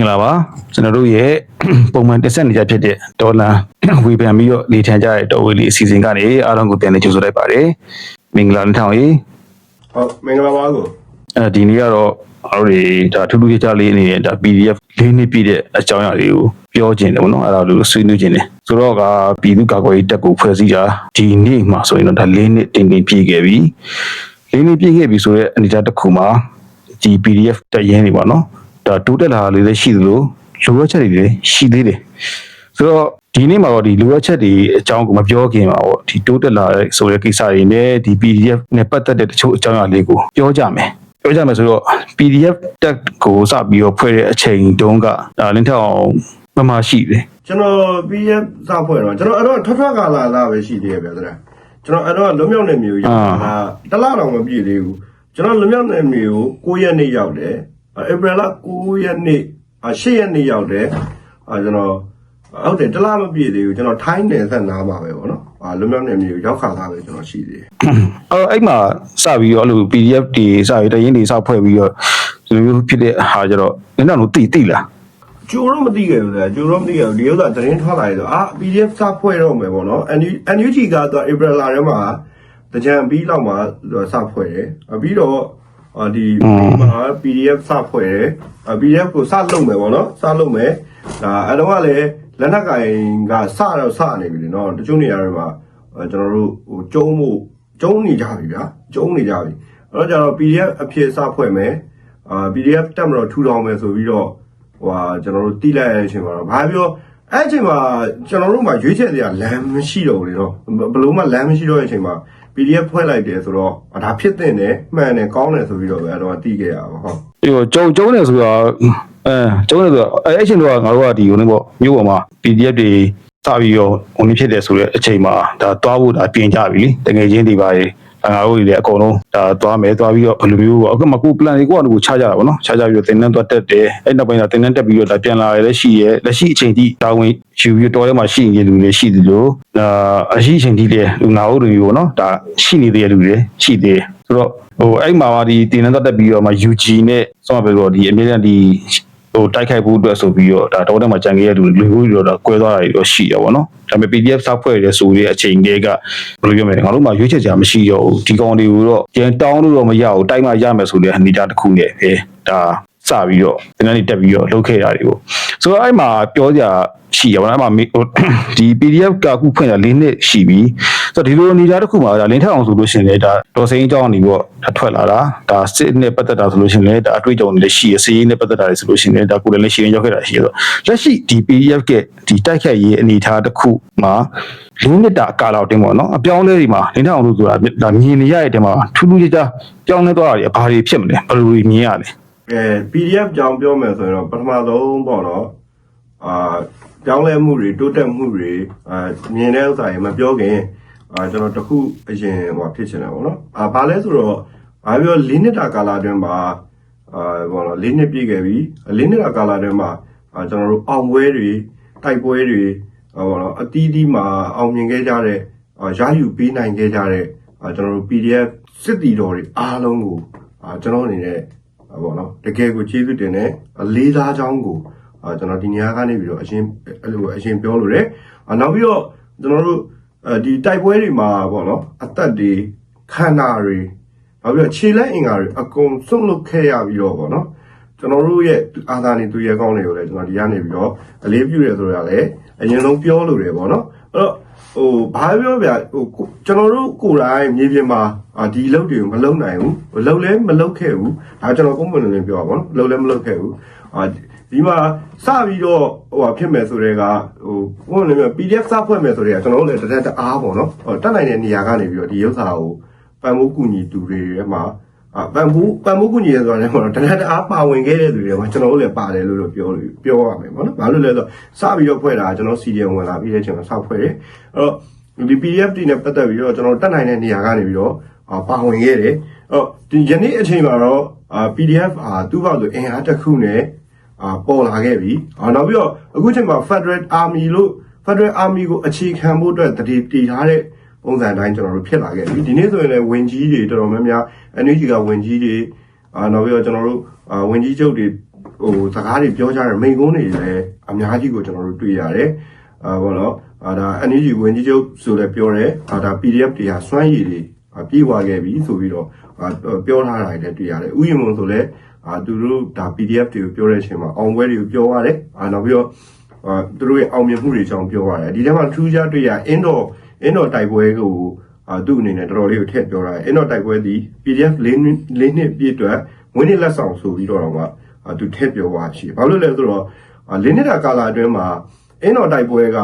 င်္ဂလာပါကျွန်တော်တို့ရဲ့ပုံမှန်တက်ဆက်နေကြဖြစ်တဲ့ဒေါ်လာဝေဖန်ပြီးတော့နေထိုင်ကြတဲ့တော်ဝေးလေးအစီအစဉ်ကနေအားလုံးကိုပြန်လည်ကြိုဆိုလိုက်ပါတယ်မင်္ဂလာထောင်ကြီးဟုတ်မင်္ဂလာပါကိုအဲဒီနေ့ကတော့အားတို့တွေဒါထူးထူးခြားခြားလေးအနေနဲ့ဒါ PDF လေးနှစ်ပြည့်တဲ့အကြောင်းအရာလေးကိုပြောခြင်းတယ်ဗောနော်အဲ့ဒါလို့ဆွေးနွေးခြင်းတယ်ဆိုတော့ကပြည်သူ့ကာကွယ်ရေးတပ်ကိုဖွဲ့စည်းတာဒီနေ့မှာဆိုရင်တော့ဒါလေးနှစ်တင်တင်ပြည့်ခဲ့ပြီလေးနှစ်ပြည့်ခဲ့ပြီဆိုတော့အနေအထားတစ်ခုမှာဒီ PDF တက်ရင်းနေပါနော် ဒါတိုးတက်လာလေးလည်းရှိသလိုလိုအပ်ချက်တွေလည်းရှိသေးတယ်ဆိုတော့ဒီနေ့မှာတော့ဒီလိုအပ်ချက်တွေအကြောင်းကိုမပြောခင်ပါပေါ့ဒီတိုးတက်လာတဲ့ဆိုတဲ့ကိစ္စတွေနဲ့ဒီ PDF နဲ့ပတ်သက်တဲ့တချို့အကြောင်းအရာလေးကိုပြောကြမယ်ပြောကြမယ်ဆိုတော့ PDF တက်ကိုစပြီးတော့ဖွဲ့တဲ့အချိန်တုန်းကဒါလင်းထောင်မမရှိတယ်ကျွန်တော် PF စဖွဲ့တော့ကျွန်တော်အဲ့တော့ထွက်ထွက်ကာလာလာပဲရှိသေးရဲ့ဗျာတဲ့ကျွန်တော်အဲ့တော့လွတ်မြောက်နေမျိုးရောက်တာတလားတော့မပြည့်သေးဘူးကျွန်တော်လွတ်မြောက်နေမျိုး9ရက်နေ့ရောက်တယ် ဧပြီလ9ရက်နေ့10ရက်နေ့ရောက်တယ်အာကျွန်တော်ဟုတ်တယ်တလားမပြည့်သေးဘူးကျွန်တော်ထိုင်းနယ်ဆက်နားမှာပဲပေါ့နော်အာလွတ်မြောက်နေမျိုးရောက်ခါသားပဲကျွန်တော်ရှိသေးတယ်အဲ့တော့အဲ့မှာစပြီးတော့အဲ့လို PDF တွေစပြီးတရင်တွေစဖွဲ့ပြီးတော့ဒီလိုမျိုးဖြစ်တဲ့ဟာကြတော့လင်းထောင်တို့တိတိလားကျိုးတော့မသိခဲ့ဘူးလေကျိုးတော့မသိခဲ့ဘူးဒီဥစ္စာသတင်းထွက်လာရဆိုအာ PDF စဖွဲ့တော့မယ်ပေါ့နော် NUG ကတော့ April လာထဲမှာတကြံပြီးလောက်မှာစဖွဲ့တယ်ပြီးတော့ အာဒီမှာ PDF စဖွဲ့တယ် PDF ကိုစလုပ်မယ်ပေါ့နော်စလုပ်မယ်ဒါအဲ့တော့ကလည်းလက်နက်ကင်ကစတော့စနေပြီလေနော်တချို့နေရာတွေမှာကျွန်တော်တို့ဟိုကျုံးမှုကျုံးနေကြပြီဗျာကျုံးနေကြပြီအဲ့တော့ကျတော့ PDF အဖြစ်စဖွဲ့မယ်အာ PDF တက်မတော့ထူထောင်မယ်ဆိုပြီးတော့ဟိုဟာကျွန်တော်တို့တိလိုက်ရတဲ့အချိန်မှာတော့ဘာပြောအဲ့အချိန်မှာကျွန်တော်တို့မှရွေးချယ်စရာလမ်းမရှိတော့ဘူးလေတော့ဘလို့မှလမ်းမရှိတော့တဲ့အချိန်မှာ PDF ဖွဲ့လိုက်တယ်ဆိုတော့ဒါဖြစ်တဲ့နဲ့မှန်တယ်ကောင်းတယ်ဆိုပြီးတော့ပဲအဲ့တော့တိခဲ့ရပါဟုတ်ပြီးတော့ကျုံကျုံနေဆိုတော့အဲကျုံနေဆိုတော့အဲ့အချိန်တော့ငါတို့ကဒီဟိုနေပေါ့မြို့ပေါ်မှာ PDF တွေစပြီးတော့ဟိုနေဖြစ်တယ်ဆိုတော့အချိန်မှာဒါတွားဖို့ဒါပြင်ကြပြီလေတကယ်ချင်းတွေပါရေ ငါတို့တွေလည်းအကုန်လုံးဒါသွားမယ်သွားပြီးတော့ဘယ်လိုမျိုးပေါ့အခုမှကို plan တွေကိုကတော့ချကြတာပေါ့နော်ချကြပြီးတော့တင်နှန်းသွားတက်တယ်အဲ့နောက်ပိုင်းကတင်နှန်းတက်ပြီးတော့ဒါပြန်လာရလည်းရှိရဲလက်ရှိအချိန်ထိတာဝန်ယူပြီးတော်ထဲမှာရှိနေလူတွေရှိသလိုဒါအရှိအချိန်ထိလည်းလူနာဟုတ်တွေပေါ့နော်ဒါရှိနေသေးတဲ့လူတွေရှိသေးတယ်ဆိုတော့ဟိုအဲ့မှာပါဒီတင်နှန်းသွားတက်ပြီးတော့မှ UG နဲ့ဆောင်းပြီးတော့ဒီအမြဲတမ်းဒီ ဟိုတိုက်ခိုက်ဖို့အတွက်ဆိုပြီးတော့ဒါတော့ထဲမှာကြံခဲ့ရတဲ့လူလူတွေတော့ကွဲသွားတာတွေတော့ရှိရပါတော့။ဒါပေမဲ့ PDF စောက်ဖွဲ့ရတဲ့ဆိုတဲ့အချိန်တွေကဘယ်လိုပြောမလဲငါတို့မှရွေးချယ်ကြမရှိတော့ဘူးဒီကောင်တွေကိုတော့ကျန်တောင်းလို့တော့မရဘူးတိုက်မှရမယ်ဆိုတဲ့အနေအထားတစ်ခုနဲ့ပဲဒါစပြီးတော့ဒီနေ့တက်ပြီးတော့လုပ်ခဲ့တာတွေပေါ့ဆိုတော့အဲ့မှာပြောကြရှိရပါတော့အဲ့မှာဟိုဒီ PDF ကအခုဖွင့်တာ၄နှစ်ရှိပြီ ဆိုတော့ဒီလိုအနေအထားတစ်ခုမှာဒါလင်းထက်အောင်ဆိုလို့ရှိရင်လည်းဒါဒေါ်စိန်အကြောင်းအနေပေါ့ဒါထွက်လာတာဒါစစ်နဲ့ပတ်သက်တာဆိုလို့ရှိရင်လည်းဒါအတွေ့အကြုံတွေလည်းရှိရစီးရေးနဲ့ပတ်သက်တာတွေဆိုလို့ရှိရင်လည်းဒါကိုယ်လည်းရှိရင်ရောက်ခဲ့တာရှိရဆိုလက်ရှိဒီ PDF ကဒီတိုက်ခတ်ရေးအနေအထားတစ်ခုမှာလင်းနှစ်တာကာလောက်တင်းပေါ့နော်အပြောင်းလဲတွေမှာလင်းထက်အောင်လို့ဆိုတာဒါမြင်နေရတဲ့တဲမှာထူးထူးခြားခြားပြောင်းလဲသွားတာတွေဘာတွေဖြစ်မလဲဘယ်လိုတွေမြင်ရလဲအဲ PDF ကြောင်းပြောမယ်ဆိုရင်တော့ပထမဆုံးပေါ့နော်အာကြောင်းလဲမှုတွေတိုးတက်မှုတွေအာမြင်တဲ့ဥစ္စာတွေမပြောခင် အာကျွန်တော်တခုအရင်ဟိုဖြစ်ချင်တယ်ပေါ့နော်အာဘာလဲဆိုတော့ဘာပြော၄နှစ်တာကာလအတွင်းမှာအာဘောနော်၄နှစ်ပြည့်ခဲ့ပြီ၄နှစ်တာကာလအတွင်းမှာအာကျွန်တော်တို့အောင်ပွဲတွေတိုက်ပွဲတွေအာဘောနော်အတီးတီးမှာအောင်မြင်ခဲ့ကြတဲ့အာရယူပေးနိုင်ခဲ့ကြတဲ့အာကျွန်တော်တို့ PDF စစ်တီတော်တွေအားလုံးကိုအာကျွန်တော်အနေနဲ့ပေါ့နော်တကယ်ကိုကျေးဇူးတင်တယ်အလေးစားကြောင်းကိုအာကျွန်တော်ဒီနေရာကနေပြီးတော့အရင်အဲ့လိုအရင်ပြောလို့ရတယ်အာနောက်ပြီးတော့ကျွန်တော်တို့ အဲဒီတိုက်ပွဲတွေမှာပေါ့နော်အသက်တွေခန္ဓာတွေနောက်ပြီးတော့ခြေလက်အင်္ဂါတွေအကုန်စွန့်လွတ်ခဲ့ရပြီးတော့ပေါ့နော်ကျွန်တော်တို့ရဲ့အာသာနေသူရဲ့ကောင်းတွေကိုလည်းကျွန်တော်ဒီကနေပြီးတော့အလေးပြုရဆိုရလည်းအရင်ဆုံးပြောလို့ရတယ်ပေါ့နော်အဲ့တော့ဟိုဘာပြောဗျာဟိုကျွန်တော်တို့ကိုယ်တိုင်မြေပြင်မှာအာဒီအလုပ်တွေကိုမလုပ်နိုင်ဘူးမလုပ်လဲမလုပ်ခဲ့ဘူးဒါကျွန်တော်ပုံမှန်လည်းပြောပါဘောနော်လုပ်လဲမလုပ်ခဲ့ဘူးအာ ဒီမှာစပြီးတော့ဟိုဟာဖြစ်မယ်ဆိုတဲ့ကဟိုပုံမှန်လည်း PDF စဖွဲ့မယ်ဆိုတဲ့ကကျွန်တော်တို့လည်းတရက်တအားပေါ့နော်ဟိုတက်နိုင်တဲ့နေရာကနေပြီးတော့ဒီဥစ္စာကိုပံ့ပိုးကူညီသူတွေရဲ့မှာအာပံ့ပိုးပံ့ပိုးကူညီရဆိုတာလည်းပေါ့နော်တရက်တအားပါဝင်ခဲ့တဲ့သူတွေမှာကျွန်တော်တို့လည်းပါတယ်လို့တော့ပြောလို့ပြောရမယ်ပေါ့နော်ဘာလို့လဲဆိုတော့စပြီးတော့ဖွဲ့တာကျွန်တော် CDM ဝင်လာပြီးတဲ့ချိန်မှာစဖွဲ့တယ်အဲ့တော့ဒီ PDF တွေနဲ့ပတ်သက်ပြီးတော့ကျွန်တော်တက်နိုင်တဲ့နေရာကနေပြီးတော့အာပါဝင်ခဲ့တယ်။အော်ဒီယနေ့အချိန်မှာတော့အာ PDF အာသူ့ဘောက်ဆိုအင်အားတစ်ခုနဲ့ အာပေါ်လာခဲ့ပြီ။အာနောက်ပြီးတော့အခုချိန်မှာ Federal Army လို့ Federal Army ကိုအခြေခံဖို့အတွက်တည်တည်ထားတဲ့ပုံစံတိုင်းကျွန်တော်တို့ဖြစ်လာခဲ့ပြီ။ဒီနေ့ဆိုရင်လည်းဝင်ကြီးတွေတော်တော်များများ NUG ကဝင်ကြီးတွေအာနောက်ပြီးတော့ကျွန်တော်တို့အာဝင်ကြီးချုပ်တွေဟိုစကားတွေပြောကြတဲ့မိန်ကုန်းတွေလည်းအများကြီးကိုကျွန်တော်တို့တွေ့ရတယ်အာဘောနော်အာဒါ NUG ဝင်ကြီးချုပ်ဆိုလည်းပြောတယ်အာဒါ PDF တွေဟာစွမ်းရည်တွေအာ ပြေဝခဲ့ပြီဆိုပြီးတော့အာပြောထားတာတွေလည်းတွေ့ရတယ်ဥယျာဉ်မုံဆိုလည်းအာသူတို့ဒါ PDF တွေကိုပြောတဲ့အချိန်မှာအောင်ပွဲတွေကိုပြောရတယ်အာနောက်ပြီးတော့အာသူတို့ရဲ့အောင်မြင်မှုတွေကြောင့်ပြောရတယ်ဒီထဲမှာထူးခြားတွေ့ရအင်းတော်အင်းတော်တိုက်ပွဲကိုအာသူ့အနေနဲ့တော်တော်လေးကိုထည့်ပြောတာအင်းတော်တိုက်ပွဲဒီ PDF ၄နှစ်နှစ်ပြည့်အတွက်ဝင်းနေလက်ဆောင်ဆိုပြီးတော့တော့မှအာသူထည့်ပြောပါရှိဘာလို့လဲဆိုတော့အာ၄နှစ်တာကာလအတွင်းမှာအင်းတော်တိုက်ပွဲက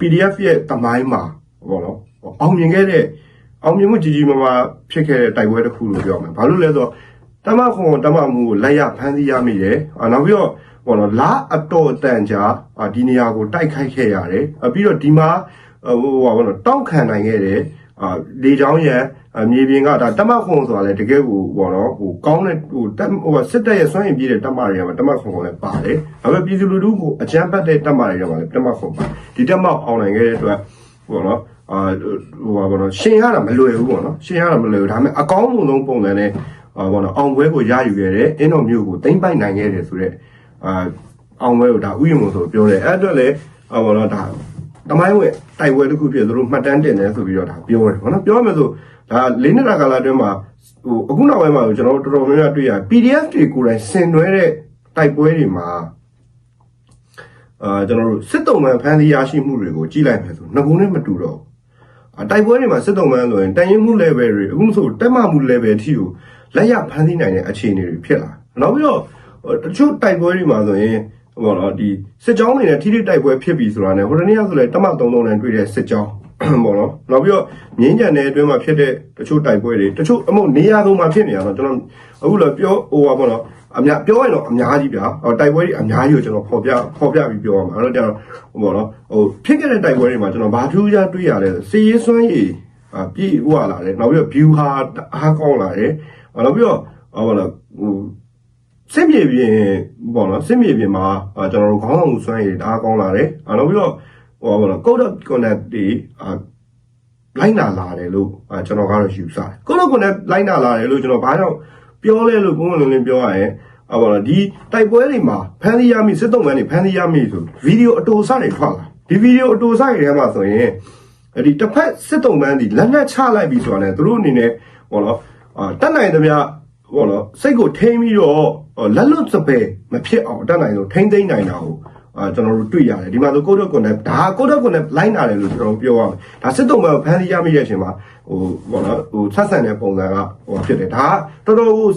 PDF ရဲ့တမိုင်းမှာဘောနော်အောင်မြင်ခဲ့တဲ့ အောင်မြင်မှုကြီးကြီးမားမားဖြစ်ခဲ့တဲ့တိုက်ပွဲတစ်ခုလို့ပြောမှာဘာလို့လဲဆိုတော့တမခွန်တမမှုကိုလက်ရဖမ်းဆီးရမိတယ်အာနောက်ပြီးတော့ဘောနော်လာအတော်အတန်ကြာအာဒီနေရာကိုတိုက်ခိုက်ခဲ့ရတယ်အပြီးတော့ဒီမှာဟိုဟာဘောနော်တောက်ခံနိုင်ခဲ့တယ်အာလေချောင်းရံမြေပြင်ကဒါတမခွန်ဆိုတာလေတကယ်ကိုဘောနော်ဟိုကောင်းတဲ့ဟိုတက်ဟိုစစ်တပ်ရဲ့စွမ်းရည်ပြည့်တဲ့တမတွေကတမခွန်ကလည်းပါတယ်ဒါပေမဲ့ပြည်သူလူထုကိုအကြမ်းဖက်တဲ့တမတွေကလည်းတမခွန်ပါဒီတမအောင်နိုင်ခဲ့တဲ့အတွက်ဘောနော် အာဟိုပါဘောနော်ရှင်ရတာမလွယ်ဘူးပေါ့နော်ရှင်ရတာမလွယ်ဘူးဒါပေမဲ့အကောင်းဆုံးပုံစံနဲ့အာဘောနော်အောင်ပွဲကိုရယူခဲ့တယ်အင်းတော်မျိုးကိုတင်ပိုက်နိုင်ခဲ့တယ်ဆိုတော့အာအောင်ပွဲကိုဒါဥယျာဉ်မို့ဆိုပြောတယ်အဲ့အတွက်လည်းအာဘောနော်ဒါတမိုင်းဝဲတိုက်ပွဲတစ်ခုဖြစ်သူတို့မှတ်တမ်းတင်တယ်ဆိုပြီးတော့ဒါပြောတယ်ဘောနော်ပြောမယ်ဆိုဒါလေးနှစ်တာကာလအတွင်းမှာဟိုအခုနောက်ပိုင်းမှာကျွန်တော်တို့တော်တော်များများတွေ့ရ PDF တွေကိုယ်တိုင်ဆင်နွှဲတဲ့တိုက်ပွဲတွေမှာအာကျွန်တော်တို့စစ်တုံးမှန်ဖမ်းဆီးရရှိမှုတွေကိုကြည့်လိုက်မယ်ဆိုငကုံနဲ့မတူတော့ဘူးအ တိုက်ပွဲတွေမှာစစ်တုံးမှန်ဆိုရင်တန်ရင်မှု level တွေအခုဆိုတက်မှမှု level အထိကိုလက်ရဖမ်းဆီးနိုင်တဲ့အခြေအနေတွေဖြစ်လာနောက်ပြီးတော့တချို့တိုက်ပွဲတွေမှာဆိုရင်ဟောတော့ဒီစစ်ကြောင်းတွေနဲ့ထိထိတိုက်ပွဲဖြစ်ပြီဆိုတာနဲ့ဟိုတနေ့ကဆိုလဲတမ33နဲ့တွေ့တဲ့စစ်ကြောင်း ပေါ့နော်နောက်ပြီးတော့မြင်းကြံတဲ့အတွင်းမှာဖြစ်တဲ့တချို့တိုက်ပွဲတွေတချို့အမဟုတ်နေရာသုံးမှာဖြစ်နေရတော့ကျွန်တော်အခုလည်းပြောဟိုပါပေါ့နော်အများပြောရင်တော့အများကြီးဗျာဟိုတိုက်ပွဲတွေအများကြီးကိုကျွန်တော်ဖော်ပြဖော်ပြပြီးပြောရမှာအဲ့တော့ကျတော့ဟိုပေါ့နော်ဟိုဖြစ်ခဲ့တဲ့တိုက်ပွဲတွေမှာကျွန်တော်ဘာထူးခြားတွေ့ရလဲစီရေးစွမ်းရည်အပြည့်ဝလာတယ်နောက်ပြီးတော့ view ဟာအားကောင်းလာတယ်နောက်ပြီးတော့ဟောပေါ့နော်ဟိုစစ်မြေပြင်ပေါ့နော်စစ်မြေပြင်မှာအာကျွန်တော်တို့ခေါင်းဆောင်မှုစွမ်းရည်တအားကောင်းလာတယ်အာနောက်ပြီးတော့ ဟိုပါပေါ့နော် code of conduct တွေအာလိုက်နာလာတယ်လို့အာကျွန်တော်ကတော့ယူဆတယ် code of conduct လိုက်နာလာတယ်လို့ကျွန်တော်ဘာကြောင့်ပြောလဲလို့ပုံမှန်လုံးလင်းပြောရရင်အာပေါ့နော်ဒီတိုက်ပွဲတွေမှာဖန်စီရမိစစ်တုံးမန်းတွေဖန်စီရမိဆိုဗီဒီယိုအတူစားတွေထွက်လာဒီဗီဒီယိုအတူစားတွေထဲမှာဆိုရင်ဒီတစ်ဖက်စစ်တုံးမန်းဒီလက်နက်ချလိုက်ပြီဆိုတာ ਨੇ သူတို့အနေနဲ့ဟောနော်အာတက်နိုင်သမျှဟောနော်စိတ်ကိုထိမ့်ပြီးတော့လက်လွတ်စပယ်မဖြစ်အောင်အတတ်နိုင်ဆုံးထိမ့်သိမ့်နိုင်တာကို အာကျွန်တော်တို့တွေ့ရတယ်ဒီမှာဆိုကိုဒတ်ကွန်နဲ့ဒါကိုဒတ်ကွန်နဲ့လိုင်းနာတယ်လို့ကျွန်တော်ပြောရမယ်ဒါစစ်တုံးမဲ့ဖန်စီရမိတဲ့အချိန်မှာဟိုဘောနော်ဟိုဆက်ဆံတဲ့ပုံစံကဟိုဖြစ်တယ်ဒါကတော်တော်ဟို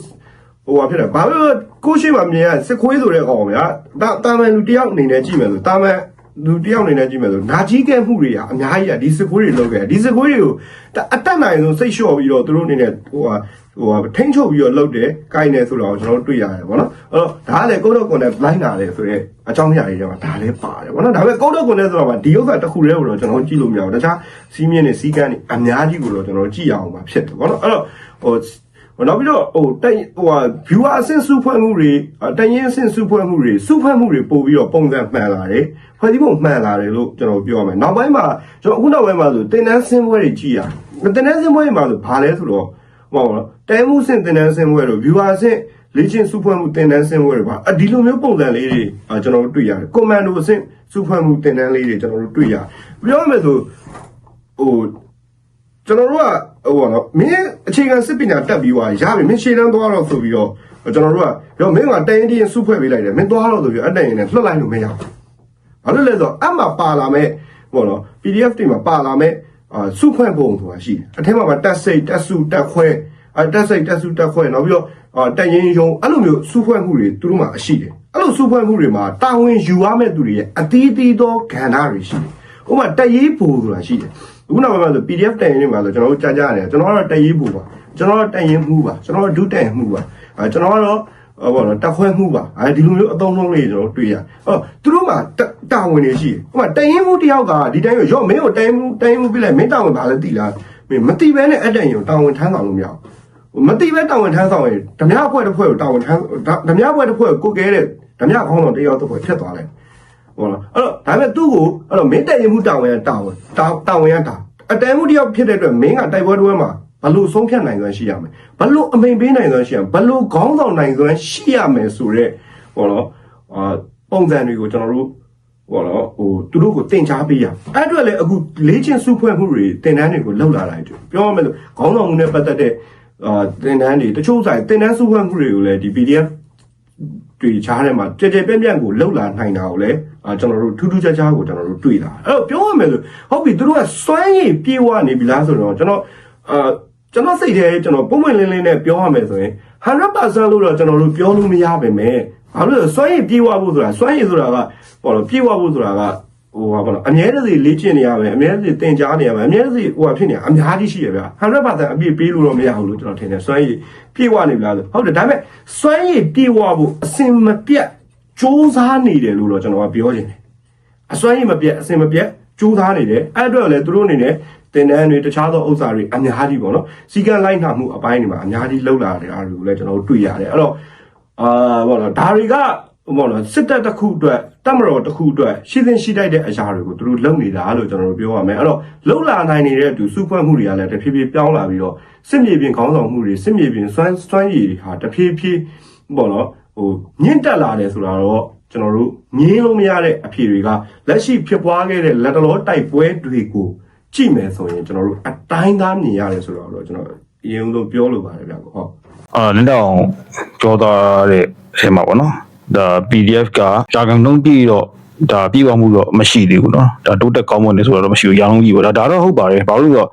ဟိုဟာဖြစ်တယ်ဘာလို့ကိုရှိမှမြင်ရစစ်ခွေးဆိုတဲ့ကောင်ဗျာတာတာမန်လူတယောက်အနေနဲ့ကြည့်မယ်ဆိုတာမန်လူတယောက်အနေနဲ့ကြည့်မယ်ဆိုနာကြီးကဲမှုတွေကအများကြီးอ่ะဒီစစ်ခွေးတွေလောက်ခဲ့ဒီစစ်ခွေးတွေကိုအတက်နိုင်ဆုံးစိတ်လျှော့ပြီးတော့သူတို့အနေနဲ့ဟိုဟာ ဟိုဟာထိန်းချုပ်ပြီးတော့လုပ်တယ်၊ကိုင်းတယ်ဆိုတော့ကျွန်တော်တို့တွေ့ရတယ်ဗောနော်။အဲ့တော့ဒါကလည်းကုတ်တော့ကွန်နဲ့လိုက်နာတယ်ဆိုတော့အကြောင်းအရာတွေထဲမှာဒါလည်းပါတယ်ဗောနော်။ဒါပေမဲ့ကုတ်တော့ကွန်နဲ့ဆိုတော့ဒီဥစ္စာတစ်ခုတည်းကိုတော့ကျွန်တော်ကြည့်လို့မရဘူး။တခြားစီးမြင့်တွေစီးကန်းတွေအများကြီးကိုတော့ကျွန်တော်ကြည့်ရအောင်ပါဖြစ်တယ်ဗောနော်။အဲ့တော့ဟိုဟိုနောက်ပြီးတော့ဟိုတိုင်ဟိုဟာ viewer အဆင့်စုဖွဲ့မှုတွေတိုင်ရင်အဆင့်စုဖွဲ့မှုတွေစုဖွဲ့မှုတွေပို့ပြီးတော့ပုံစံမှန်လာတယ်ဖွဲ့စည်းပုံမှန်လာတယ်လို့ကျွန်တော်ပြောရမယ်နောက်ပိုင်းမှာကျွန်တော်အခုနောက်ပိုင်းမှာဆိုတင်တန်းစင်းပွဲတွေကြည့်ရတင်တန်းစင်းပွဲတွေမှာဆိုဘာလဲဆိုတော့ဟောနော်တဲ မှုစင်တင်တန်းစင်းပွဲတို့ viewer အဆင့်လေ့ကျင့်စုဖွဲ့မှုတင်တန်းစင်းပွဲတွေပါအဒီလိုမျိုးပုံစံလေးတွေအာကျွန်တော်တို့တွေ့ရတယ် commando အဆင့်စုဖွဲ့မှုတင်တန်းလေးတွေကျွန်တော်တို့တွေ့ရတယ်ပြောရမယ်ဆိုဟိုကျွန်တော်တို့ကဟိုပါနော်မင်းအခြေခံစစ်ပညာတက်ပြီးသွားရပြီမင်းရှေ့တန်းသွားတော့ဆိုပြီးတော့ကျွန်တော်တို့ကရောမင်းကတိုင်ရင်တင်းစုဖွဲ့ပေးလိုက်တယ်မင်းသွားတော့ဆိုပြီးအတိုင်ရင်နဲ့လွှတ်လိုက်လို့မရဘူးဘာလို့လဲဆိုတော့အမှပါလာမဲ့ဟိုနော် PDF တွေမှာပါလာမဲ့အာစုဖွဲ့ပုံဆိုတာရှိတယ်အထက်မှာပါတက်စိတ်တက်စုတက်ခွဲ အတက်စိတ်တက်စုတက်ခွဲနောက်ပြီးတော့အာတိုင်ရင်ယုံအဲ့လိုမျိုးစုဖွဲ့မှုတွေသူတို့မှာအရှိတယ်အဲ့လိုစုဖွဲ့မှုတွေမှာတာဝန်ယူရမဲ့သူတွေရဲ့အသီးသီးသောကဏ္ဍတွေရှိတယ်ဥပမာတက်ရေးဘူဆိုတာရှိတယ်ခုနောက်ပိုင်းမှာဆို PDF တိုင်ရင်တွေမှာဆိုကျွန်တော်တို့ကြားကြရတယ်ကျွန်တော်ကတော့တိုင်ရေးပူပါကျွန်တော်ကတော့တိုင်ရင်မှုပါကျွန်တော်ကတော့ဒုတိုင်မှုပါအဲကျွန်တော်ကတော့ဟောဘောနော်တက်ခွဲမှုပါအဲဒီလိုမျိုးအသုံးလုံးလေးကျွန်တော်တွေ့ရဟောသူတို့မှာတာဝန်တွေရှိတယ်ဟိုမှာတိုင်ရင်မှုတယောက်ကဒီတိုင်းရောမင်းကိုတိုင်မှုတိုင်မှုပြလိုက်မင်းတာဝန်ဘာလဲသိလားမင်းမသိဘဲနဲ့အတိုင်ရင်တာဝန်ထမ်းဆောင်လို့မရဘူး မသိပဲတာဝန်ထမ်းဆောင်ရင်ဓမြအဖွဲ့တစ်ဖွဲ့ကိုတာဝန်ထမ်းဓမြအဖွဲ့တစ်ဖွဲ့ကိုကိုကဲတဲ့ဓမြခေါင်းတော်တယောက်တစ်ဖွဲ့ဖြစ်သွားတယ်ဟုတ်လားအဲ့တော့ဒါပေမဲ့သူ့ကိုအဲ့တော့မင်းတိုင်ရင်မှုတာဝန်ရတာဝန်တာဝန်ရတာအတန်မှုတယောက်ဖြစ်တဲ့အတွက်မင်းကတိုက်ပွဲတွဲမှာဘလို့ဆုံးဖြတ်နိုင်စွမ်းရှိရမယ်ဘလို့အမိန်ပေးနိုင်စွမ်းရှိရမယ်ဘလို့ခေါင်းဆောင်နိုင်စွမ်းရှိရမယ်ဆိုတော့ဟဟောနော်အာပုံစံတွေကိုကျွန်တော်တို့ဟောနော်ဟိုသူတို့ကိုတင် जा ပေးရအဲ့အတွက်လည်းအခုလေးချင်းစုဖွဲ့မှုတွေတင်တန်းတွေကိုလောက်လာလိုက်တယ်ပြောရမယ်လို့ခေါင်းဆောင်မှုနဲ့ပတ်သက်တဲ့ အာတင်တန်းတွေတချို့ဆိုင်တင်တန်းစုဖွဲ့မှုတွေကိုလည်းဒီ PDF တွေချားထဲမှာကြဲကြဲပြန့်ပြန့်ကိုလှုပ်လာနိုင်တာကိုလည်းအာကျွန်တော်တို့ထူးထူးခြားခြားကိုကျွန်တော်တို့တွေ့လာအဲ့တော့ပြောရမယ်လို့ဟုတ်ပြီသူတို့ကစွမ်းရည်ပြေဝနေပြီလားဆိုတော့ကျွန်တော်အာကျွန်တော်စိတ်ထဲကျွန်တော်ပုံမှန်လင်းလင်းနဲ့ပြောရမယ်ဆိုရင်100%လို့တော့ကျွန်တော်တို့ပြောလို့မရပါမယ်ဘာလို့လဲစွမ်းရည်ပြေဝဖို့ဆိုတာစွမ်းရည်ဆိုတာကပေါ့လို့ပြေဝဖို့ဆိုတာက ဟိုဟာပေါ့နော်အမြဲတစေလေ့ကျင့်နေရမယ်အမြဲတစေသင်ကြားနေရမယ်အမြဲတစေဟိုဟာဖြစ်နေအများကြီးရှိရဗျာ100%အပြည့်ပေးလို့တော့မရဘူးလို့ကျွန်တော်ထင်တယ်စွမ်းရည်ပြေဝနေပြီလားဆိုဟုတ်တယ်ဒါပေမဲ့စွမ်းရည်ပြေဝဖို့အစင်မပြတ်စူးစမ်းနေတယ်လို့တော့ကျွန်တော်ကပြောချင်တယ်အစွမ်းရည်မပြတ်အစင်မပြတ်ကြိုးစားနေတယ်အဲ့အတွက်လည်းသူတို့အနေနဲ့တင်တန်းတွေတခြားသောဥစ္စာတွေအများကြီးပေါ့နော်စီကံလိုက်နာမှုအပိုင်းတွေမှာအများကြီးလှုပ်လာတယ်အားတွေကိုလည်းကျွန်တော်တို့တွေ့ရတယ်အဲ့တော့အာပေါ့နော်ဒါတွေက ပေါ့နော်စစ်တပ်တစ်ခုအတွက်တပ်မတော်တစ်ခုအတွက်ရှိသင့်ရှိတိုက်တဲ့အရာတွေကိုသူတို့လုပ်နေတာလို့ကျွန်တော်တို့ပြောရမယ်အဲ့တော့လှုပ်လာနိုင်နေတဲ့သူစုဖွဲ့မှုတွေကလည်းတဖြည်းဖြည်းပြောင်းလာပြီးတော့စစ်မြေပြင်ခေါင်းဆောင်မှုတွေစစ်မြေပြင်စွမ်းစွမ်းရည်တွေဟာတဖြည်းဖြည်းပေါ့နော်ဟိုညှင့်တက်လာတယ်ဆိုတာတော့ကျွန်တော်တို့ငင်းလို့မရတဲ့အဖြေတွေကလက်ရှိဖြစ်ပွားခဲ့တဲ့လက်တလောတိုက်ပွဲတွေကိုကြည့်မယ်ဆိုရင်ကျွန်တော်တို့အတိုင်းသားမြင်ရတယ်ဆိုတော့ကျွန်တော်အရင်ဆုံးပြောလိုပါတယ်ဗျာဟုတ်အာလင်းတောင်ကြောသားတဲ့အထဲမှာပေါ့နော် ဒါ PDF ကကြာကန်လုံးပြည့်တော့ဒါပြည့်ဝမှုတော့မရှိသေးဘူးเนาะဒါတိုးတက်ကောင်းမွန်နေဆိုတော့မရှိဘူးရောင်းကြီးပေါ့ဒါဒါတော့ဟုတ်ပါတယ်ဘာလို့လဲဆိုတော့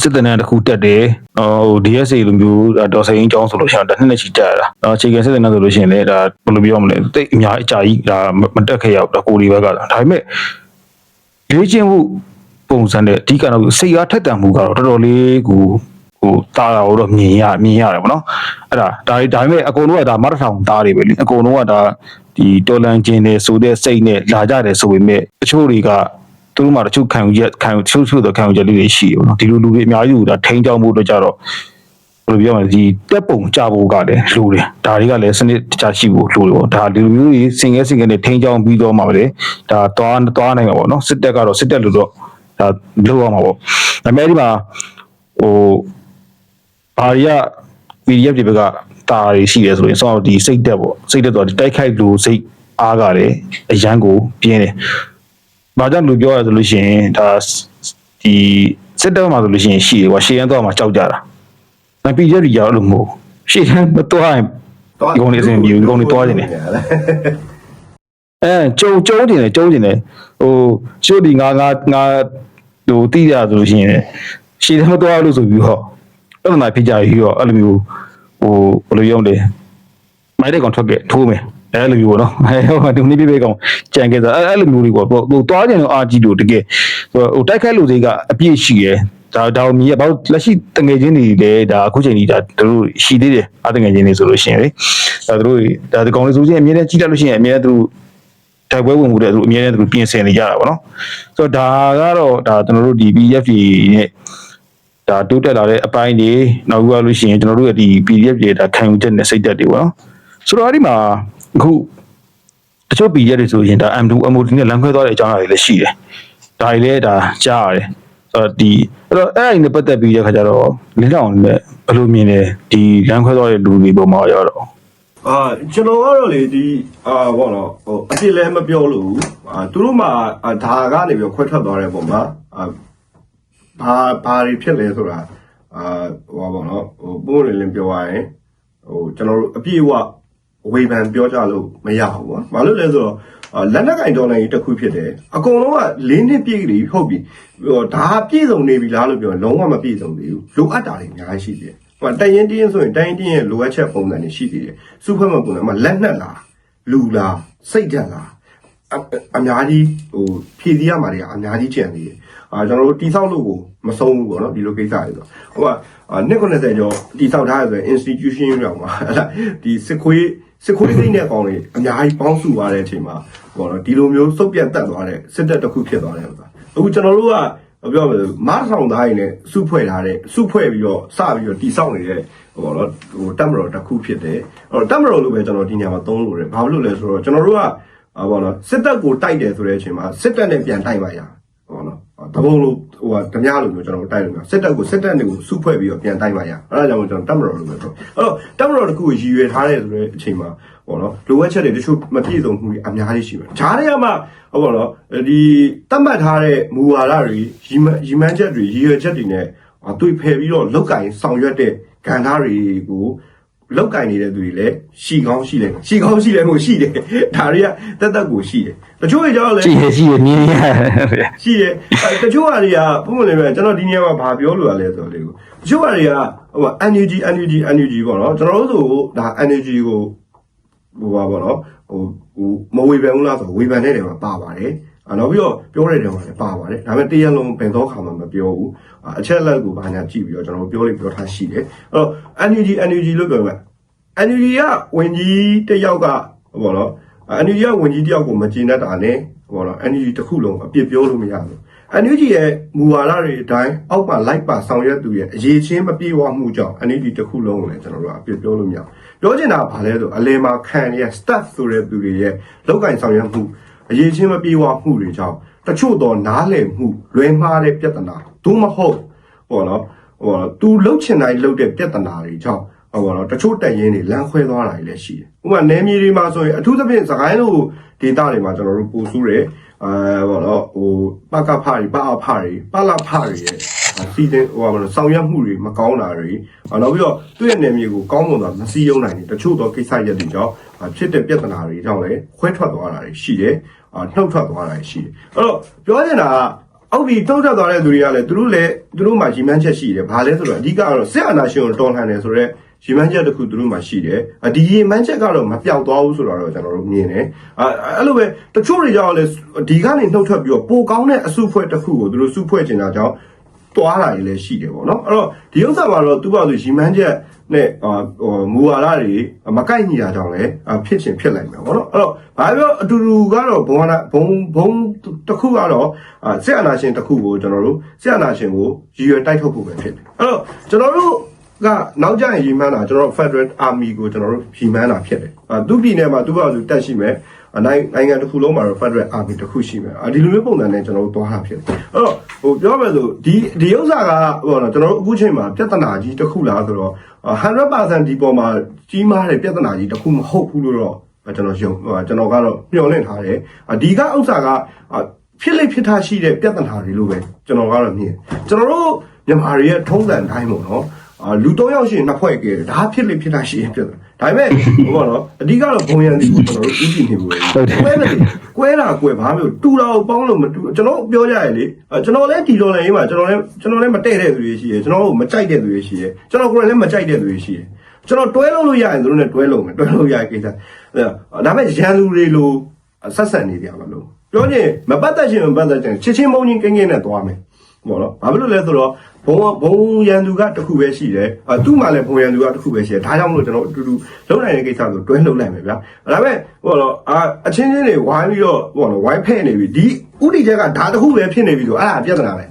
စစ်တပ်နဲ့တစ်ခုတက်တယ်ဟို DSA လိုမျိုးဒါတော်စိန်အကြောင်းဆိုလို့ရှိရင်ဒါနှစ်နှစ်ချီတက်ရတာအော်အခြေခံစစ်တပ်နဲ့ဆိုလို့ရှိရင်လည်းဒါဘယ်လိုပြောမလဲတိတ်အများအကြာကြီးဒါမတက်ခဲ့ရဘူးဒါကိုဒီဘက်ကဒါပေမဲ့လေ့ကျင့်မှုပုံစံနဲ့အဓိကတော့စိတ်အားထက်သန်မှုကတော့တော်တော်လေးကို ဟိုတာတာကိုတော့မြင်ရမြင်ရတယ်ပေါ့နော်အဲ့ဒါဒါဒါပေမဲ့အကုန်လုံးကဒါမတ်ထောင်သားတွေပဲလေအကုန်လုံးကဒါဒီတော်လန်ကျင်နေဆိုတဲ့စိတ်နဲ့လာကြတယ်ဆိုပေမဲ့တချို့တွေကသူတို့မှတချို့ခံယူချက်ခံယူတချို့ချို့တော့ခံယူချက်လေးတွေရှိတယ်ပေါ့နော်ဒီလိုလူတွေအများကြီးကဒါထိန်းချောင်းဖို့အတွက်ကြတော့ဘယ်လိုပြောမလဲဒီတက်ပုံကြဖို့ကလည်းလိုတယ်ဒါတွေကလည်းစနစ်တကျရှိဖို့လိုတယ်ပေါ့ဒါဒီလိုမျိုးကြီးစင်ငယ်စင်ငယ်နဲ့ထိန်းချောင်းပြီးတော့မှပဲလေဒါသွားသွားနိုင်မှာပေါ့နော်စစ်တက်ကတော့စစ်တက်လို့တော့ဒါလုပ်ရမှာပေါ့ဒါပေမဲ့ဒီမှာဟို ဘာတွေက PDF တွေဘက်ကတာတွေရှိတယ်ဆိုရင်စောဒီစိတ်တက်ပေါ့စိတ်တက်တော့ဒီတိုက်ခိုက်လို့စိတ်အားကလည်းအရန်ကိုပြင်းတယ်ဘာကြောင့်လူပြောရဆိုလို့ရှိရင်ဒါဒီစစ်တက်မှာဆိုလို့ရှိရင်ရှိတယ်ကွာရှေ့ရန်တော့မှကြောက်ကြတာ။မပြီးရရလို့မဟုတ်ဘူး။ရှေ့တန်းမသွားရင်ဒီကောင်လေးအစင်ပြေဒီကောင်လေးသွားနေတယ်။အဲကျုံကျုံနေတယ်ကျုံနေတယ်။ဟိုရှို့ဒီငါငါငါဟိုတိရဆိုလို့ရှိရင်ရှေ့တန်းမသွားလို့ဆိုပြီးတော့ ပြဿနာဖြစ်ကြပြီးတော့အဲ့လိုမျိုးဟိုဘယ်လိုရုံးလဲမိုက်တဲ့ကောင်ထွက်ခဲ့ထိုးမယ်အဲ့လိုမျိုးပေါ့နော်အဲဟိုဒီနေ့ပြပြကောင်ကြံခဲ့တာအဲ့လိုမျိုးတွေပေါ့ဟိုသွားကြတယ်အာကြီးတို့တကယ်ဟိုတိုက်ခိုက်လို့စိတ်ကအပြည့်ရှိတယ်ဒါဒါကိုမြည်ရဘာလို့လက်ရှိတငယ်ချင်းတွေလည်းဒါအခုချိန်ကြီးဒါတို့ရှိသေးတယ်အတငယ်ချင်းတွေဆိုလို့ရှိရင်လေဒါတို့ဒါဒီကောင်လေးဆိုချင်းအမြဲတမ်းကြည့်တတ်လို့ရှိရင်အမြဲတမ်းသူတိုက်ပွဲဝင်မှုတဲ့သူအမြဲတမ်းသူပြင်ဆင်နေကြတာပေါ့နော်ဆိုတော့ဒါကတော့ဒါကျွန်တော်တို့ဒီ PF နဲ့ ဒါတိုးတက်လာတဲ့အပိုင်းတွေနောက်ပြီးလို့ရှိရင်ကျွန်တော်တို့ရဲ့ဒီ PDF တွေဒါခံယူချက်နဲ့စိတ်သက်တွေပေါ့နော်ဆိုတော့အဲ့ဒီမှာအခုတချို့ PDF တွေဆိုရင်ဒါ M2 MOD နဲ့လမ်းခွဲသွားတဲ့အကြောင်းအရာတွေလည်းရှိတယ်ဒါတွေလည်းဒါကြားရတယ်ဆိုတော့ဒီအဲ့တော့အဲ့အရင်နဲ့ပတ်သက်ပြီးတဲ့ခါကျတော့လင်းတောင်နဲ့ဘယ်လိုမြင်လဲဒီလမ်းခွဲသွားတဲ့လူတွေပုံမှာရောတော့အာကျွန်တော်ကတော့လေဒီအာဘောနော်ဟိုအပြစ်လည်းမပြောလို့ဘူးအာသူတို့မှအာဒါကနေပြီးခွဲထွက်သွားတဲ့ပုံမှာအာ ဘာဘာတွေဖြစ်လဲဆိုတာအာဟိုဘောနော်ဟိုပိုးရင်းလင်းပြောရရင်ဟိုကျွန်တော်တို့အပြည့်အဝဝေဖန်ပြောကြလို့မရဘူးပေါ့ဘာလို့လဲဆိုတော့အာလက်နက်ကင်ဒေါ်လာကြီးတစ်ခုဖြစ်တယ်အကုန်လုံးက၄နှစ်ပြည့်ပြီဟုတ်ပြီဟိုဒါပြည့်စုံနေပြီလားလို့ပြောရင်လုံးဝမပြည့်စုံသေးဘူးလိုအပ်တာတွေအများကြီးရှိတယ်ဟိုတရင်တင်းဆိုရင်တရင်တင်းရဲ့လိုအပ်ချက်ပုံစံတွေရှိသေးတယ်။စုဖွဲ့မဲ့ပုံစံမှာလက်နက်လားလူလားစိတ်ဓာတ်လားအအများကြီးဟိုဖြည့်စည်းရမှာတွေကအများကြီးကျန်သေးတယ်။ အာကျွန်တော်တို့တိဆောက်လို့ကိုမဆုံးဘူးပေါ့နော်ဒီလိုကိစ္စတွေဆို။ဟိုကအာနှစ်90ကျော်တိဆောက်ထားရဆိုရင် institution ရောက်မှာဟလာဒီစစ်ခွေးစစ်ခွေးစိတ်နဲ့ကောင်တွေအများကြီးပေါင်းစုသွားတဲ့အချိန်မှာပေါ့နော်ဒီလိုမျိုးစုပ်ပြတ်တက်သွားတဲ့စစ်တပ်တစ်ခုဖြစ်သွားတယ်ဆိုတာ။အခုကျွန်တော်တို့ကဘာပြောမလဲမတ်ဆောင်သားရင်လည်းစုဖွဲ့ထားတဲ့စုဖွဲ့ပြီးတော့စပြီးတော့တိစောက်နေတဲ့ဟိုတော့ဟိုတက်မတော်တစ်ခုဖြစ်တယ်အဲ့တော့တက်မတော်လို့ပဲကျွန်တော်ဒီညမှာသုံးလို့ရတယ်ဘာလို့လဲဆိုတော့ကျွန်တော်တို့ကဟာဘောနော်စစ်တပ်ကိုတိုက်တယ်ဆိုတဲ့အချိန်မှာစစ်တပ်နဲ့ပြန်တိုက်ပါရဟောနော် တဘုံလို့ဟိုဟာဓမြလိုမျိုးကျွန်တော်တို့တိုက်လို့မျိုးစစ်တပ်ကိုစစ်တပ်နဲ့ကိုစုဖွဲ့ပြီးတော့ပြန်တိုက်ပါရအဲ့ဒါကြောင့်ကျွန်တော်တက်မတော်လို့ပြောတော့အဲ့တော့တက်မတော်တစ်ခုကိုရည်ရွယ်ထားတဲ့ဆိုတဲ့အချိန်မှာပေါ့နော်လိုအပ်ချက်တွေတချို့မပြည့်စုံမှုတွေအများကြီးရှိတယ်ဂျားတွေကမှဟောပေါ့နော်ဒီတတ်မှတ်ထားတဲ့မူဝါဒတွေရီမရီမန်းချက်တွေရည်ရွယ်ချက်တွေနဲ့တွေ့ဖယ်ပြီးတော့လောက်ကင်ဆောင်ရွက်တဲ့ကဏ္ဍတွေကို လောက်ကင်နေတဲ့သူတွေလည်းရှီကောင်းရှိတယ်ရှီကောင်းရှိတယ်ကိုရှိတယ်ဒါတွေကတက်တက်ကိုရှိတယ်တချို့တွေကြောင့်လည်းရှိရရှိရမြင်ရတယ်ရှိတယ်အဲတချို့ဟာတွေကပုံမှန်လေးပဲကျွန်တော်ဒီနေရာမှာဘာပြောလို့ရလဲဆိုတော့လေကိုတချို့ဟာတွေကဟို energy energy energy ပေါ့နော်ကျွန်တော်တို့ဆိုဒါ energy ကိုဟိုပါပေါ့နော်ဟိုဟိုမဝေဖန်ဘူးလားဆိုတော့ဝေဖန်တဲ့နေရာမှာပါပါတယ်အာ နောက်ပြီးတော့ပြောတဲ့နေရာမှာလည်းပါပါတယ်ဒါပေမဲ့တရားလုံးဘယ်တော့ခါမှမပြောဘူးအာအချက်အလက်ကိုဘာညာကြည့်ပြီးတော့ကျွန်တော်တို့ပြောလိပြောထားရှိတယ်အဲ့တော့ energy energy လို့ပြောမှာ energy ကဝင်ကြီးတစ်ယောက်ကဟိုပေါ့နော် energy ကဝင်ကြီးတစ်ယောက်ကိုမကျင်တတ်တာနဲ့ဟိုပေါ့နော် energy တစ်ခုလုံးအပြစ်ပြောလို့မရဘူး energy ရဲ့မူဝါဒတွေအတိုင်းအောက်မှာလိုက်ပါဆောင်ရွက်သူရဲ့အရေးချင်းမပြေဝမှုကြောင့် energy တစ်ခုလုံးကိုလည်းကျွန်တော်တို့အပြစ်ပြောလို့မရဘူးပြောချင်တာကဘာလဲဆိုအလယ်မှာခံရ staff ဆိုတဲ့သူတွေရဲ့လောက်ကင်ဆောင်ရွက်မှု အရေးချင်းမပြေဝမှုတွေကြောင့်တချို့တော့နားလည်မှုလွဲမှားတဲ့ပြဿနာသို့မဟုတ်ဟောနော်ဟောသူလှုပ်ချင်တိုင်းလှုပ်တဲ့ပြဿနာတွေကြောင့်ဟောတော့တချို့တက်ရင်တွေလမ်းခွဲသွားတာတွေလည်းရှိတယ်။ဥပမာနယ်မြေတွေမှာဆိုရင်အထူးသဖြင့်စကိုင်းလိုဒေသတွေမှာကျွန်တော်တို့ပို့ဆူးတယ်အဲဘောတော့ဟိုပကဖတွေပအဖတွေပလဖတွေရဲ့စီတဲ့ဟိုဘာလို့ဆောင်ရွက်မှုတွေမကောင်းတာတွေနောက်ပြီးတော့သူ့ရဲ့နယ်မြေကိုကောင်းမွန်စွာမစည်းရုံးနိုင်ဘူးတချို့တော့ကိစ္စရပ်တွေကြောင့်ဖြစ်တဲ့ပြဿနာတွေကြောင့်လည်းခွဲထွက်သွားတာတွေရှိတယ်အာ နှုတ်ထွက်သွားတာတွေရှိတယ်အဲ့တော့ပြောချင်တာကအောက်ဒီတုံးထွက်သွားတဲ့သူတွေကလည်းသူတို့လည်းသူတို့မှရီမန်းချက်ရှိတယ်ဘာလဲဆိုတော့အဓိကတော့စစ်အာဏာရှင်ကိုတော်လှန်တယ်ဆိုတော့ရီမန်းချက်တစ်ခုသူတို့မှရှိတယ်အဒီရီမန်းချက်ကတော့မပြောက်သွားဘူးဆိုတော့ကျွန်တော်တို့မြင်တယ်အဲအဲ့လိုပဲတချို့တွေကြောင့်လည်းဒီကနေနှုတ်ထွက်ပြီးတော့ပိုကောင်းတဲ့အစုဖွဲ့တစ်ခုကိုသူတို့စုဖွဲ့ချင်တာကြောင့် တွားတာတွေလည်းရှိတယ်ပေါ့နော်အဲ့တော့ဒီဥစ္စာမှာတော့သူ့ဘာလို့ရီမန်းချက်နဲ့အာဟိုမူဝါဒတွေမကိုက်ညီတာကြောင့်လည်းဖြစ်ချင်ဖြစ်လိုက်မှာပေါ့နော်အဲ့တော့ဘာပြောအတူတူကတော့ဘုံနာဘုံဘုံတစ်ခုကတော့စစ်အာဏာရှင်တစ်ခုကိုကျွန်တော်တို့စစ်အာဏာရှင်ကိုရည်ရွယ်တိုက်ထုတ်ဖို့ပဲဖြစ်တယ်အဲ့တော့ကျွန်တော်တို့ကနောက်ကျရင်ရီမန်းတာကျွန်တော်တို့ Federal Army ကိုကျွန်တော်တို့ရီမန်းတာဖြစ်တယ်။သူပြည်နယ်မှာသူ့ဘာလို့တက်ရှိမယ်။ နိုင်နိုင်ငံတစ်ခုလုံးမှာတော့ Federal Army တစ်ခုရှိမယ်။ဒီလိုမျိုးပုံစံနဲ့ကျွန်တော်တို့သွားတာဖြစ်တယ်။အဲ့တော့ဟိုပြောမယ်ဆိုဒီဒီဥစ္စာကဟိုတော့ကျွန်တော်တို့အခုချိန်မှာပြဿနာကြီးတစ်ခုလားဆိုတော့100%ဒီပေါ်မှာကြီးမားတဲ့ပြဿနာကြီးတစ်ခုမဟုတ်ဘူးလို့တော့ကျွန်တော်ယုံကျွန်တော်ကတော့မျှော်လင့်ထားတယ်။ဒီကဥစ္စာကဖြစ်လိဖြစ်ထားရှိတဲ့ပြဿနာတွေလို့ပဲကျွန်တော်ကတော့မြင်ကျွန်တော်တို့မြန်မာတွေရဲ့ထုံးစံတိုင်းပေါ့နော်အာလူတော့ရောက်ရှင်နှစ်ဖွဲ့ကဲဒါဖြစ်လိဖြစ်တာရှိရင်ဖြစ်တယ် ဒါပေမဲ့ဟိုပေါ့နော်အဓိကတော့ဘုံရန်ဒီကိုကျွန်တော်တို့ဥတည်နေဘူးလေကွဲတယ်ကွဲတာကွဲဘာမျိုးတူတာကိုပေါင်းလို့မတူကျွန်တော်ပြောကြရလေကျွန်တော်လည်းဒီလိုလည်းရေးမှာကျွန်တော်လည်းကျွန်တော်လည်းမတည့်တဲ့သူတွေရှိတယ်ကျွန်တော်တို့မကြိုက်တဲ့သူတွေရှိတယ်ကျွန်တော်ကိုယ်လည်းမကြိုက်တဲ့သူတွေရှိတယ်ကျွန်တော်တွဲလို့လို့ရရင်သူတို့နဲ့တွဲလို့မယ်တွဲလို့ရကိစ္စဒါပေမဲ့ရန်သူတွေလိုဆက်ဆံနေကြပါလို့ပြောရင်မပတ်သက်ရှင်မပတ်သက်ရှင်ချစ်ချင်းမုန်းချင်းကင်းကင်းနဲ့သွားမယ် ပေါ့နော်ဘာဖြစ်လို့လဲဆိုတော့ဘုံဘုံရန်သူကတခုပဲရှိတယ်အသူ့မှာလည်းဘုံရန်သူကတခုပဲရှိတယ်ဒါကြောင့်မလို့ကျွန်တော်အတူတူလုံးနိုင်တဲ့ကိစ္စဆိုတွဲလုံးလိုက်မယ်ဗျာဒါပေမဲ့ဟိုတော့အာအချင်းချင်းတွေဝိုင်းပြီးတော့ဟိုတော့ဝိုင်းဖဲ့နေပြီဒီဥတီချက်ကဒါတခုပဲဖြစ်နေပြီဆိုအဲ့ဒါပြဿနာပဲ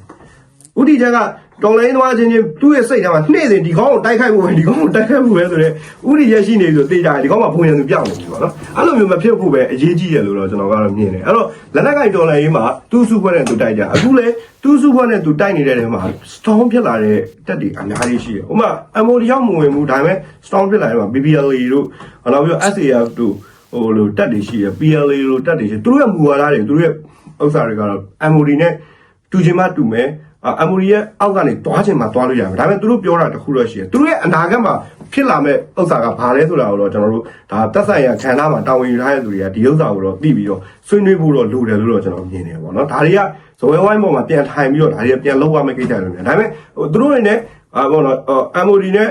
ဥတီချက်က တော်လိုင်းသွားချင်းချင်းသူ့ရဲ့စိတ်ထဲမှာနှိမ့်စဉ်ဒီကောင်းကိုတိုက်ခိုက်ဖို့ပဲဒီကောင်းကိုတိုက်ခိုက်ဖို့ပဲဆိုတော့ဥတီချက်ရှိနေပြီဆိုတေးကြတယ်ဒီကောင်းမှာဘုံရန်သူပြောင်းနေပြီပေါ့နော်အဲ့လိုမျိုးမဖြစ်ဖို့ပဲအရေးကြီးတယ်လို့တော့ကျွန်တော်ကတော့မြင်တယ်အဲ့တော့လက်နက်ကင်တော်လိုင်းရေးမှာသူ့စုဖွဲ့နဲ့သူတိုက်ကြအခုလေသူ့စုဖွဲ့နဲ့သူတိုက်နေတဲ့နေရာမှာ storm ဖြစ်လာတဲ့တက်တွေအများကြီးရှိတယ်ဥပမာ MO တယောက်မဝင်ဘူးဒါပေမဲ့ storm ဖြစ်လာတဲ့မှာ BBLA တို့နောက်ပြီးတော့ SAF တို့ဟိုလိုတက်တွေရှိတယ် PLA တို့တက်တွေရှိသူတို့ရဲ့မူဝါဒတွေသူတို့ရဲ့ဥစ္စာတွေကတော့ MOD နဲ့တူချင်မှတူမယ် အမိုရီရဲ့အောက်ကနေတွားချင်မှတွားလို့ရတယ်ဒါပေမဲ့သူတို့ပြောတာတခုတော့ရှိတယ်သူတို့ရဲ့အနာဂတ်မှာဖြစ်လာမဲ့ဥစ္စာကဘာလဲဆိုတာကိုတော့ကျွန်တော်တို့ဒါတက်ဆိုင်ရာခန္ဓာမှာတာဝန်ယူထားတဲ့သူတွေကဒီဥစ္စာကိုတော့သိပြီးတော့ဆွေးနွေးဖို့တော့လိုတယ်လို့တော့ကျွန်တော်မြင်တယ်ပေါ့နော်ဒါတွေကဇဝဲဝိုင်းပေါ်မှာပြန်ထိုင်ပြီးတော့ဒါတွေကပြန်လောက်ရမယ့်ကိစ္စတွေမျိုးဒါပေမဲ့ဟိုသူတို့တွေနဲ့အာပေါ့နော်အမိုရီနဲ့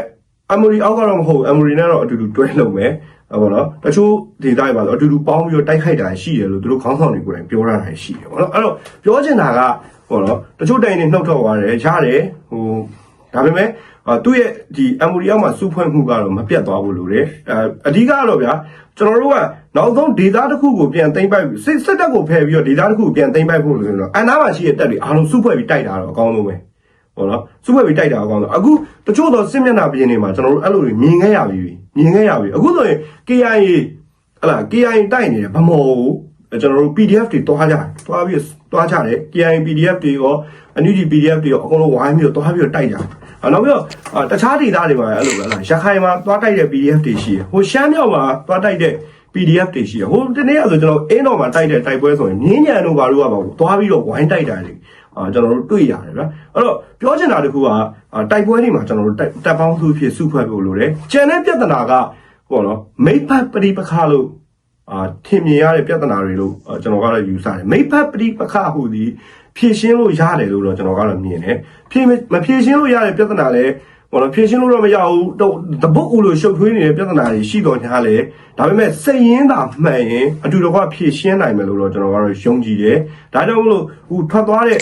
အမိုရီအောက်ကတော့မဟုတ်အမိုရီနဲ့တော့အတူတူတွဲလုံမယ်ဟုတ်ပါတော့တချို့ဒေသတွေပါဆိုအတူတူပေါင်းပြီးတော့တိုက်ခိုက်တာရှိတယ်လို့သူတို့ခေါင်းဆောင်တွေကိုယ်တိုင်ပြောရတာရှိတယ်ပေါ့နော်အဲ့တော့ပြောချင်တာက ဟောနော်တချို့တိုင်နေနှုတ်ထွက်သွားတယ်ရတယ်ဟိုဒါပေမဲ့သူ့ရဲ့ဒီ MOD အောက်မှာစုဖွဲ့မှုကတော့မပြတ်သွားဘူးလို့လေအဲအဓိကတော့ဗျာကျွန်တော်တို့ကနောက်ဆုံးဒေတာတစ်ခုကိုပြန်သိမ်းပိုက်စစ်စစ်တပ်ကိုဖယ်ပြီးတော့ဒေတာတစ်ခုကိုပြန်သိမ်းပိုက်ဖို့လို့ဆိုတော့အနာမှာရှိတဲ့တပ်တွေအားလုံးစုဖွဲ့ပြီးတိုက်တာတော့အကောင်းဆုံးပဲဟုတ်နော်စုဖွဲ့ပြီးတိုက်တာအကောင်းဆုံးအခုတချို့တော့စစ်မျက်နှာပြင်တွေမှာကျွန်တော်တို့အဲ့လိုတွေမြင်ခဲ့ရပြီမြင်ခဲ့ရပြီအခုဆိုရင် KIA ဟလာ KIA တိုက်နေတယ်ဗမော်ကိုကျွန်တော်တို့ PDF တွေတွားကြတယ်တွားပြီး တွားချတယ် KI PDF တွေရော NUG PDF တွေရောအကုန်လုံးဝိုင်းပြီးတော့တွားပြီးတော့တိုက်ကြတယ်။နောက်ပြီးတော့တခြားဒေသတွေမှာအဲ့လိုပဲလားရခိုင်မှာတွားတိုက်တဲ့ PDF တွေရှိတယ်။ဟိုရှမ်းမြောက်မှာတွားတိုက်တဲ့ PDF တွေရှိတယ်။ဟိုတနေ့ကဆိုကျွန်တော်အင်းတော်မှာတိုက်တဲ့တိုက်ပွဲဆိုရင်မြင်းညံတို့ဘာလို့ကပါတွားပြီးတော့ဝိုင်းတိုက်တာလေ။အာကျွန်တော်တို့တွေ့ရတယ်ဗျာ။အဲ့တော့ပြောချင်တာတခုကတိုက်ပွဲတွေမှာကျွန်တော်တို့တပ်ပေါင်းစုဖြစ်စုဖွဲ့ဖို့လိုတယ်။ကျန်တဲ့ပြဿနာကဟောနော်မိဖတ်ပရိပခါလို့ အာထင်မြင်ရတဲ့ပြဿနာတွေလို့ကျွန်တော်ကတော့ယူဆတယ်မိဖက်ပရိပခဟုသည်ဖြည့်ရှင်းလို့ရတယ်လို့တော့ကျွန်တော်ကတော့မြင်တယ်ဖြည့်မဖြည့်ရှင်းလို့ရတဲ့ပြဿနာလည်းဟောတော့ဖြည့်ရှင်းလို့တော့မရဘူးတော့တပုတ်ဦးလို့ရှုပ်ထွေးနေတဲ့ပြဿနာတွေရှိတော့ညာလေဒါပေမဲ့စိတ်ရင်းသာမှန်ရင်အတူတကွဖြည့်ရှင်းနိုင်မယ်လို့တော့ကျွန်တော်ကတော့ယုံကြည်တယ်ဒါကြောင့်မလို့ဟိုထွက်သွားတဲ့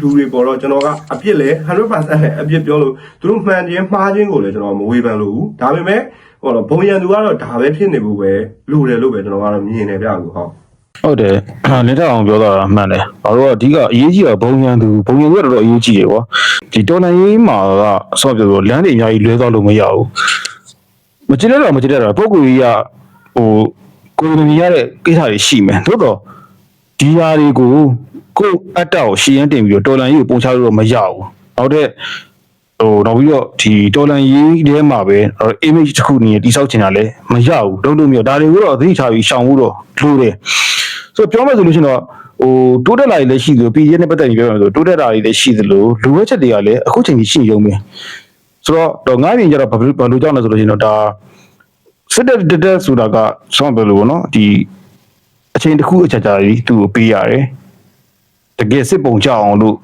လူတွေပေါ်တော့ကျွန်တော်ကအပြစ်လဲ100%လဲအပြစ်ပြောလို့သူတို့မှန်ခြင်းမှားခြင်းကိုလည်းကျွန်တော်မဝေဖန်လို့ဘူးဒါပေမဲ့ ဟောတော့ဘုံရန်သူကတော့ဒါပဲဖြစ်နေဖို့ပဲလူတယ်လို့ပဲကျွန်တော်ကတော့မြင်နေပြကူဟောဟုတ်တယ်လင်းထအောင်ပြောတာမှန်တယ်ဘာလို့ကအဓိကအရေးကြီးတာဘုံရန်သူဘုံရန်သူကတော်တော်အရေးကြီးတယ်ကွာဒီတော်လိုင်းရေးမှာကဆော့ပြောလို့လမ်းတွေအများကြီးလွဲသွားလို့မရဘူးမကြည့်ရတော့မကြည့်ရတော့ပုံကူကြီးကဟိုကိုယ်တိုင်ရတဲ့ကိစ္စတွေရှိမယ်သို့တော့ဒီဟာတွေကိုကိုယ်အတ္တကိုရှင်းရင်တင်ပြီးတော့တော်လိုင်းရေးကိုပုံချလို့တော့မရဘူးနောက်တဲ့ ဟိုနောက်ပြီးတော့ဒီတော်လန်ရေးထဲမှာပဲ image တစ်ခုနေတိစောက်ချင်တာလည်းမရဘူးလုံးလုံးမျိုးဒါတွေကိုတော့သတိထားပြီးရှောင်ဖို့တော့လိုတယ်ဆိုတော့ပြောမယ်ဆိုလို့ရှိရင်တော့ဟိုတိုးတက်လာတွေလည်းရှိသလိုပြည်ရနဲ့ပတ်သက်ပြီးပြောမယ်ဆိုတိုးတက်လာတွေလည်းရှိသလိုလူဝဲချက်တွေကလည်းအခုချိန်ကြီးရှိရုံပဲဆိုတော့တော့ငါးပြင်ကျတော့ဘာလို့ဘာလို့ကြောက်လဲဆိုလို့ရှိရင်တော့ဒါစစ်တက်တက်တက်ဆိုတာကဆောင်းပြောလို့ပေါ့နော်ဒီအချိန်တစ်ခုအချက်ကြာကြီးသူ့ကိုပေးရတယ်တကယ်စစ်ပုံကြအောင်လို့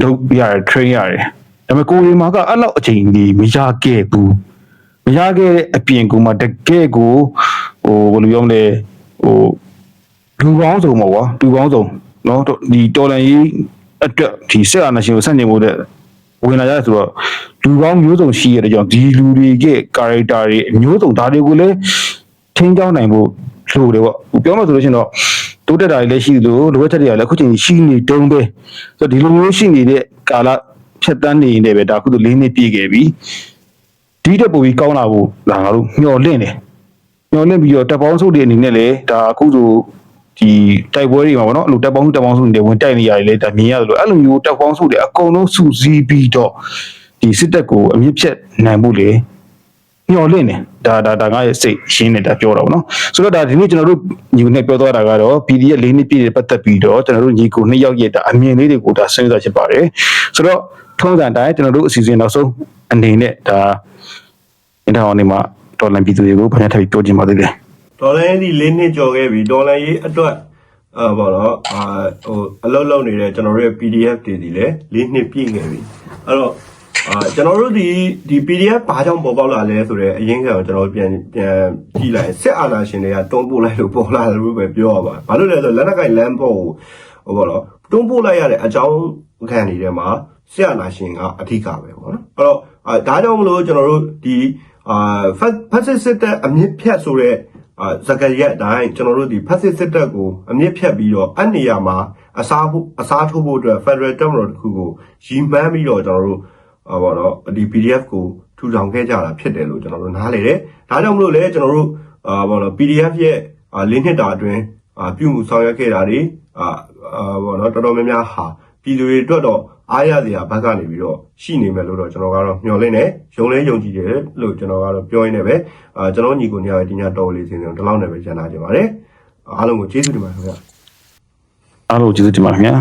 လုပ်ရတယ် train ရတယ် ဒါပေမဲ့ကိုရီမာကအဲ့လောက်အချိန်ကြီးမရခဲ့ဘူးမရခဲ့တဲ့အပြင်ကမှတကယ်ကိုဟိုဘယ်လိုပြောမလဲဟိုလူကောင်းဆုံးပေါ့ကွာလူကောင်းဆုံးနော်ဒီတော်လန်ကြီးအတွက်ဒီဆက်အာဏာရှင်ကိုဆန့်ကျင်ဖို့တဲ့ဝင်လာရတယ်ဆိုတော့လူကောင်းမျိုးစုံရှိရတဲ့ကြောင့်ဒီလူတွေရဲ့ character တွေမျိုးစုံဒါတွေကိုလည်းထိန်းကျောင်းနိုင်ဖို့လိုတယ်ပေါ့ပြောမှဆိုလို့ရှိရင်တော့တိုးတက်တာတွေလည်းရှိသလိုလိုအပ်ချက်တွေလည်းအခုချိန်ရှိနေတုံးပဲဆိုတော့ဒီလိုမျိုးရှိနေတဲ့ကာလ ဖြတ်တန်းနေနေပဲဒါအခုဆို၄နှစ်ပြည့်ခဲ့ပြီဒီတက်ပိုပြီးကောင်းလာဖို့ဒါငါတို့မျှော်လင့်တယ်ညော်လင့်ပြီးတော့တပ်ပေါင်းစုတွေအနေနဲ့လည်းဒါအခုဆိုဒီတိုက်ပွဲတွေမှာပေါ့နော်အဲ့လိုတပ်ပေါင်းစုတပ်ပေါင်းစုတွေဝင်တိုက်နေရတယ်လေဒါမြင်ရတယ်လို့အဲ့လိုမျိုးတပ်ပေါင်းစုတွေအကုန်လုံးစုစည်းပြီးတော့ဒီစစ်တပ်ကိုအမြင့်ဖြတ်နိုင်မှုလေညော်လင့်တယ်ဒါဒါဒါငါရဲ့စိတ်ရှင်းနေတာပြောတာပေါ့နော်ဆိုတော့ဒါဒီနေ့ကျွန်တော်တို့ညီကိုနဲ့ပြောသွားတာကတော့ PD ရဲ့၄နှစ်ပြည့်တဲ့ပတ်သက်ပြီးတော့ကျွန်တော်တို့ညီကိုနှစ်ယောက်ရဲ့ဒါအမြင်လေးတွေကိုဒါစဉ်းစားချင်ပါတယ်ဆိုတော့ ထုံးစံတိုင်းကျွန်တော်တို့အစီအစဉ်နောက်ဆုံးအနေနဲ့ဒါအင်တာအောင်နေမှာတော်လန်ပြည်သူတွေကိုဘာညာထပ်ပြီးပြောချင်ပါသေးတယ်ဒေါ်လာရေးဒီ၄နှစ်ကျော်ခဲ့ပြီဒေါ်လာရေးအတွက်အာဘောတော့အာဟိုအလုပ်လုပ်နေတဲ့ကျွန်တော်တို့ရဲ့ PDF တွေဒီလည်း၄နှစ်ပြည့်ခဲ့ပြီအဲ့တော့အာကျွန်တော်တို့ဒီဒီ PDF ဘာကြောင့်ပေါ်ပေါက်လာလဲဆိုတော့အရင်ကကျွန်တော်တို့ပြန်ပြန်ကြည့်လိုက်စစ်အာဏာရှင်တွေကတွန်းပို့လိုက်လို့ပေါ်လာတယ်လို့ပဲပြောရပါဘာလို့လဲဆိုတော့လက်နက်ကင်လမ်းပေါ်ကိုဟိုဘောတော့တွန်းပို့လိုက်ရတဲ့အကြောင်းခံနေတယ်မှာ စစ်အာဏာရှင်ကအဓိကပဲပေါ့နော်အဲ့တော့အာဒါကြောင့်မလို့ကျွန်တော်တို့ဒီအာဖက်ဖက်စစ်စစ်တပ်အမြင့်ဖြတ်ဆိုတဲ့အာစကရက်အတိုင်းကျွန်တော်တို့ဒီဖက်စစ်စစ်တပ်ကိုအမြင့်ဖြတ်ပြီးတော့အနေရာမှာအစားဖို့အစားထိုးဖို့အတွက် Federal တပ်မတော်တစ်ခုကိုရီမှန်းပြီးတော့ကျွန်တော်တို့ဟောပါတော့ဒီ PDF ကိုထူထောင်ခဲ့ကြတာဖြစ်တယ်လို့ကျွန်တော်တို့နားလေတယ်။ဒါကြောင့်မလို့လဲကျွန်တော်တို့အာဘာလို့ PDF ရဲ့အာလင်းနှစ်တာအတွင်းအာပြုမှုဆောင်ရွက်ခဲ့တာတွေအာအာဘာလို့တော်တော်များများဟာ ပြည်သူတွေအတွက်တော့အားရစရာဘက်ကနေပြီးတော့ရှိနေမယ်လို့တော့ကျွန်တော်ကတော့မျှော်လင့်နေယုံလဲယုံကြည်တယ်လို့ကျွန်တော်ကတော့ပြောရင်းနဲ့ပဲအာကျွန်တော်ညီကိုနေရာဒီညတော်လေးစင်းစင်းဒီလောက်နဲ့ပဲကျန်လာကြပါတယ်အားလုံးကိုကျေးဇူးတင်ပါတယ်ခင်ဗျာအားလုံးကျေးဇူးတင်ပါတယ်ခင်ဗျာ